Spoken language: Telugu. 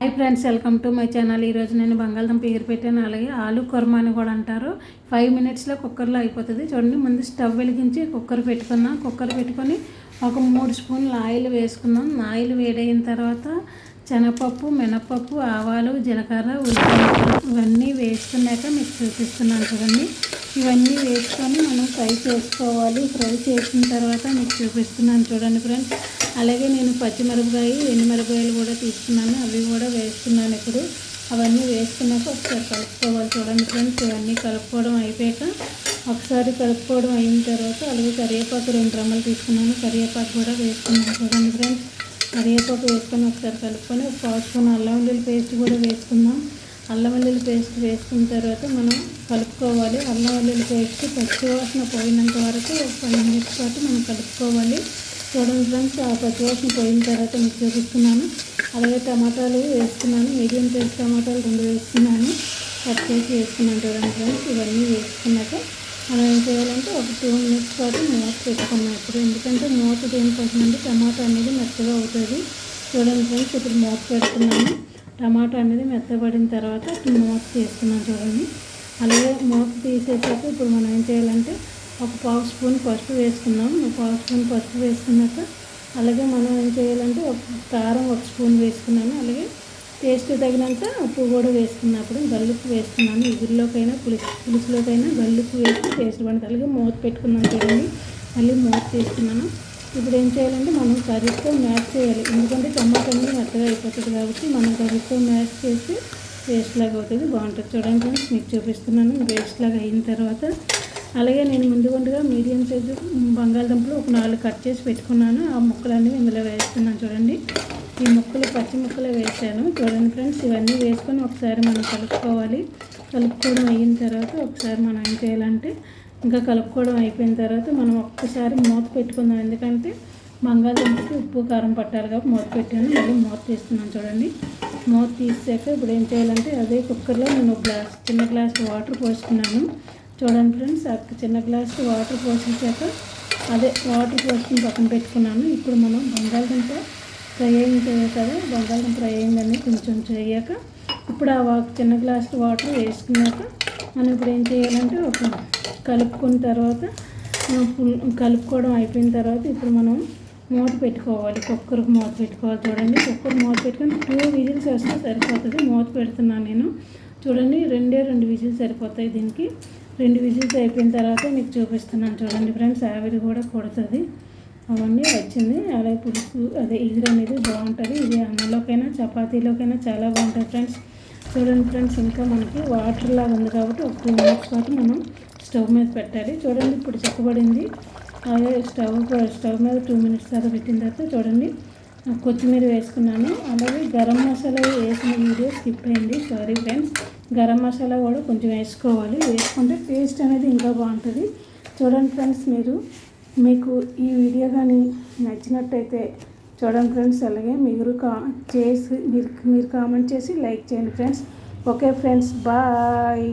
Hi friends welcome to my channel. ఈరోజు నేను బంగాళదుంప ఎగిరి పెట్టాను. అలాగే ఆలు కుర్మ అని కూడా అంటారు. ఫైవ్ మినిట్స్లో కుక్కర్లో అయిపోతుంది. చూడండి ముందు స్టవ్ వెలిగించి కుక్కర్ పెట్టుకున్నాం కుక్కర్ పెట్టుకొని ఒక మూడు స్పూన్లు ఆయిల్ వేసుకున్నాం ఆయిల్ వేడైన తర్వాత శనగపప్పు మినపప్పు ఆవాలు జీలకర్ర ఉల్లిపాయ ఇవన్నీ వేసుకున్నాక మీకు చూపిస్తున్నాను చూడండి. ఇవన్నీ వేసుకొని మనం ఫ్రై చేసుకోవాలి. ఫ్రై చేసిన తర్వాత మీకు చూపిస్తున్నాను చూడండి ఫ్రెండ్స్. అలాగే నేను పచ్చిమిరపకాయ ఎండుమిరపకాయలు కూడా తీసుకున్నాను. అవి కూడా వేస్తున్నాను ఇప్పుడు. అవన్నీ వేసుకున్నాక ఒకసారి కలుపుకోవాలి చూడండి ఫ్రెండ్స్. ఇవన్నీ కలుపుకోవడం అయిపోయాక ఒకసారి కలుపుకోవడం అయిన తర్వాత అలాగే కరివేపాకు రెండు రమ్మలు తీసుకున్నాను. కరివేపాకు కూడా వేసుకున్నాను చూడండి ఫ్రెండ్స్. కరివేపాకు వేసుకొని ఒకసారి కలుపుకొని ఒక పావు స్పూన్ అల్లం వెల్లుల్లి పేస్ట్ కూడా వేసుకుందాం. అల్లం వెల్లుల్లి పేస్ట్ వేసుకున్న తర్వాత మనం కలుపుకోవాలి. అల్లం వెల్లుల్లి పేస్ట్ పచ్చివాసన పోయినంత వరకు ఒక ఫైవ్ మినిట్స్ పాటు మనం కలుపుకోవాలి. చూడండి ఫ్రెండ్స్ ఆ పచ్చివాసన పోయిన తర్వాత మీకు చూపిస్తున్నాను. అలాగే టమాటాలు వేసుకున్నాను మీడియం సైజ్ టమాటాలు రెండు వేసుకున్నాను కట్ చేసి వేసుకున్నాను చూడండి ఫ్రెండ్స్ ఇవన్నీ వేసుకున్నాక మనం ఏం చేయాలంటే ఒక టూ మినిట్స్ పాటు మూత పెట్టుకున్నాం ఇప్పుడు. ఎందుకంటే మూత దేనికోసం అంటే టమాటా అనేది మెత్తగా అవుతుంది. చూడండి ఫ్రెండ్స్ ఇప్పుడు మూత పెడుతున్నాను. టమాటా అనేది మెత్తబడిన తర్వాత మూత తీస్తున్నాను చూడండి. అలాగే మూత తీసేసాక ఇప్పుడు మనం ఏం చేయాలంటే ఒక పావు స్పూన్ పసుపు వేసుకున్నాం ఒక పావు స్పూన్ పసుపు వేసుకున్నాక అలాగే మనం ఏం చేయాలంటే ఒక కారం ఒక స్పూన్ వేసుకున్నాను. అలాగే టేస్ట్ తగినంత ఉప్పు కూడా వేసుకున్నప్పుడు గల్లుప్పు వేసుకున్నాను. ఇగురులోకైనా పులుసు పులుసులోకైనా గల్లుప్పు వేసి టేస్ట్ పడుతుంది అలాగే మూత పెట్టుకున్నాను చూడండి. మళ్ళీ మూత తీసుకున్నాను ఇప్పుడు ఏం చేయాలంటే మనం కర్రీతో మ్యాచ్ చేయాలి. ఎందుకంటే టమాటా అనేది మెత్తగా అయిపోతుంది కాబట్టి మనం కర్రీతో మ్యాచ్ చేసి పేస్ట్ లాగా అవుతుంది బాగుంటుంది. చూడండి మీకు చూపిస్తున్నాను. పేస్ట్ లాగా అయిన తర్వాత అలాగే నేను ముందు ముందుగా మీడియం సైజు బంగాళదుంపలు ఒక నాలుగు కట్ చేసి పెట్టుకున్నాను. ఆ ముక్కలన్నీ ఇందులో వేస్తున్నాను చూడండి. ఈ ముక్కలు పచ్చి ముక్కలు వేసాను. చూడండి ఫ్రెండ్స్ ఇవన్నీ వేసుకొని ఒకసారి మనం కలుపుకోవాలి. కలుపుకోవడం అయిన తర్వాత ఒకసారి మనం ఏం చేయాలంటే ఇంకా కలుపుకోవడం అయిపోయిన తర్వాత మనం ఒక్కసారి మూత పెట్టుకుందాం. ఎందుకంటే బంగాళదుంపకి ఉప్పు కారం పట్టాలి కాబట్టి మూత పెట్టాను. మళ్ళీ మూత తీస్తున్నాను చూడండి. మూత తీసాక ఇప్పుడు ఏం చేయాలంటే అదే కుక్కర్లో నేను గ్లాస్ చిన్న గ్లాస్ వాటర్ పోసుకున్నాను. చూడండి ఫ్రెండ్స్ ఒక చిన్న గ్లాస్ వాటర్ పోసేసాక అదే వాటర్ పోసుకుని పక్కన పెట్టుకున్నాను. ఇప్పుడు మనం బంగాళదుంప ఫ్రై అయింది కదా బంగాళదుంప ఫ్రై అయిందని కొంచెం చేయాక ఇప్పుడు ఆ చిన్న గ్లాస్ వాటర్ వేసుకున్నాక మనం ఇప్పుడు ఏం చేయాలంటే ఒక కలుపుకున్న తర్వాత కలుపుకోవడం అయిపోయిన తర్వాత ఇప్పుడు మనం మూత పెట్టుకోవాలి. కుక్కర్కి మూత పెట్టుకోవాలి చూడండి. కుక్కర్ మూత పెట్టుకొని టూ విజిల్స్ వస్తే సరిపోతుంది. మూత పెడుతున్నాను నేను. చూడండి రెండే రెండు విజిల్స్ సరిపోతాయి దీనికి. రెండు విజిల్స్ అయిపోయిన తర్వాత మీకు చూపిస్తున్నాను చూడండి ఫ్రెండ్స్ ఆవిరి కూడా కొడుతుంది. అవన్నీ వచ్చింది. అలాగే పులుసు అదే ఇది అనేది బాగుంటుంది. ఇది అన్నంలోకైనా చపాతీలోకైనా చాలా బాగుంటుంది ఫ్రెండ్స్. చూడండి ఫ్రెండ్స్ ఇంకా మనకి వాటర్ లాగా ఉంది కాబట్టి ఒక టూ మినిట్స్ పాటు మనం స్టవ్ మీద పెట్టాలి. చూడండి ఇప్పుడు చెక్కబడింది. అలాగే స్టవ్ స్టవ్ మీద టూ మినిట్స్ తర్వాత పెట్టిన తర్వాత చూడండి కొత్తిమీర వేసుకున్నాను. అలాగే గరం మసాలా వేసిన వీడియో స్కిప్ అయింది. Sorry friends. గరం మసాలా కూడా కొంచెం వేసుకోవాలి. వేసుకుంటే టేస్ట్ అనేది ఇంకా బాగుంటుంది. చూడండి ఫ్రెండ్స్ మీరు మీకు ఈ వీడియో కానీ నచ్చినట్టయితే చూడండి ఫ్రెండ్స్ అలాగే మీరు కా చేసి మీరు మీరు కామెంట్ చేసి లైక్ చేయండి ఫ్రెండ్స్. Okay friends bye.